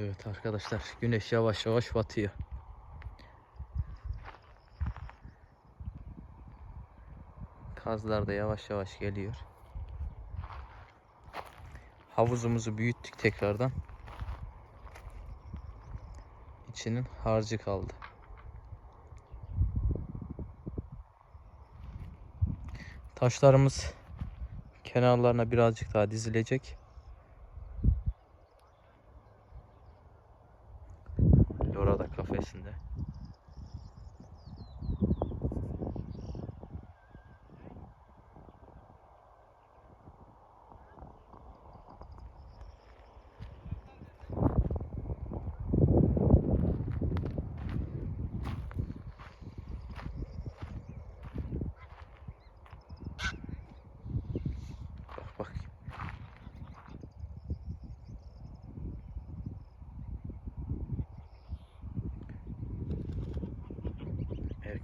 Evet arkadaşlar güneş yavaş yavaş batıyor. Kazlar da yavaş yavaş geliyor. Havuzumuzu büyüttük tekrardan. İçinin harcı kaldı. Taşlarımız kenarlarına birazcık daha dizilecek. Lora da kafesinde. Bak bak.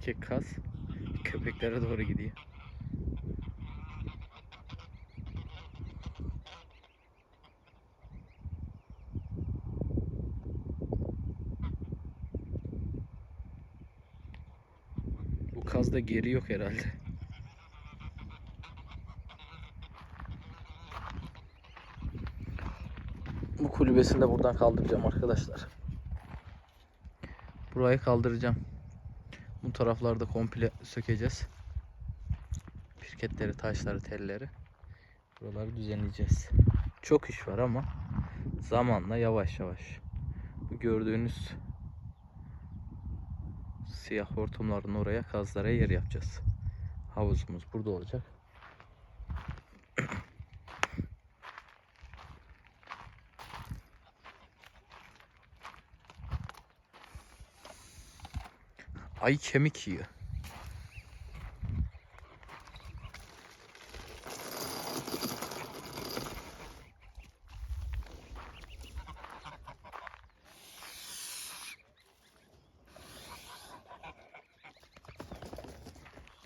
Erkek kaz köpeklere doğru gidiyor. Bu kazda geri yok herhalde. Bu kulübesini de buradan kaldıracağım arkadaşlar. Burayı kaldıracağım. Bu taraflarda komple sökeceğiz. Pirketleri, taşları, telleri. Buraları düzenleyeceğiz. Çok iş var ama zamanla yavaş yavaş. Bu gördüğünüz siyah hortumların oraya kazlara yer yapacağız. Havuzumuz burada olacak. Ay kemik yiyor.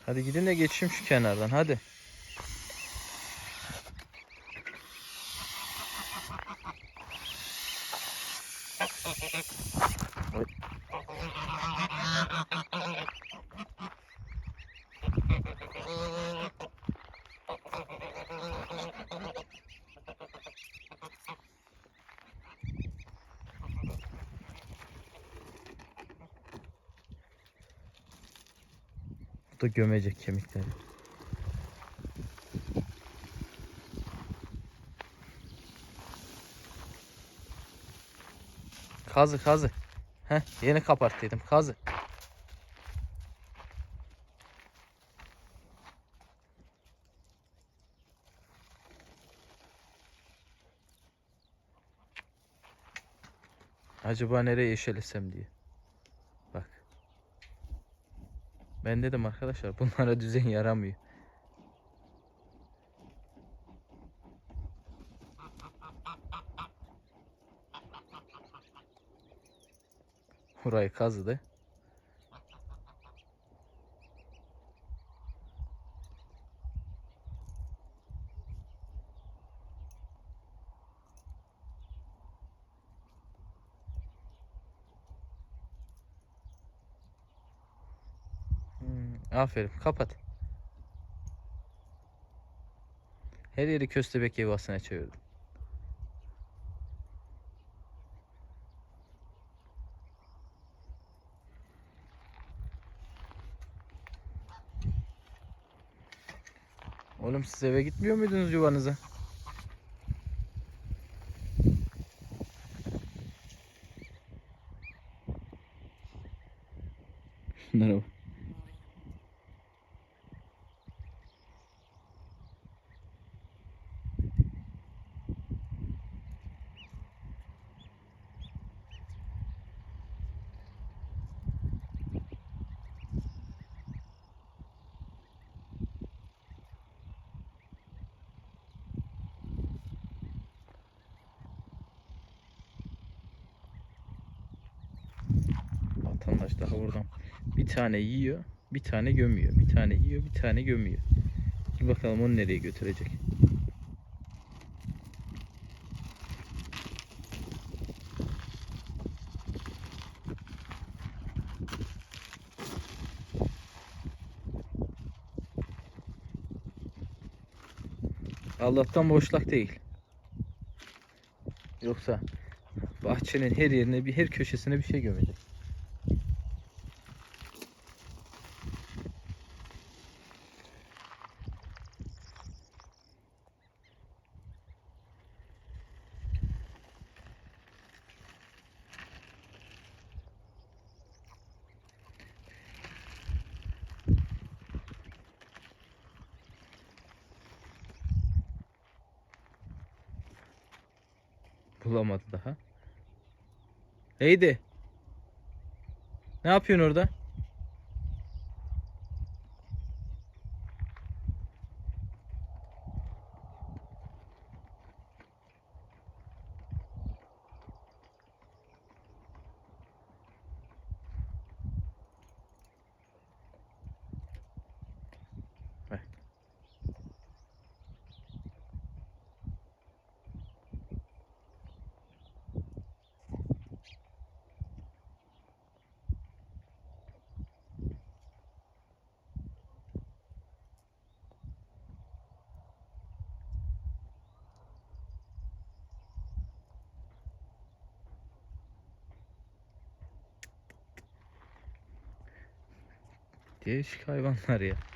Hadi gidin de geçeyim şu kenardan hadi. Oy. Bu da gömecek kemikleri. Kazı kazı. Heh, yeni kaparttıydım. Kazı. Acaba nereye yeşelesem diye. Bak. Ben dedim arkadaşlar bunlara düzen yaramıyor. Burayı kazıdı. Aferin kapat. Her yeri köstebek yuvasına çevirdim. Oğlum siz eve gitmiyor muydunuz yuvanıza? Şunlara bak. daha buradan. Bir tane yiyor, bir tane gömüyor. Bir tane yiyor, bir tane gömüyor. Dur bakalım onu nereye götürecek. Allah'tan boşlak değil. Yoksa bahçenin her yerine bir her köşesine bir şey gömecek. Bulamadı daha. Heydi. Ne yapıyorsun orada? Değişik hayvanlar ya.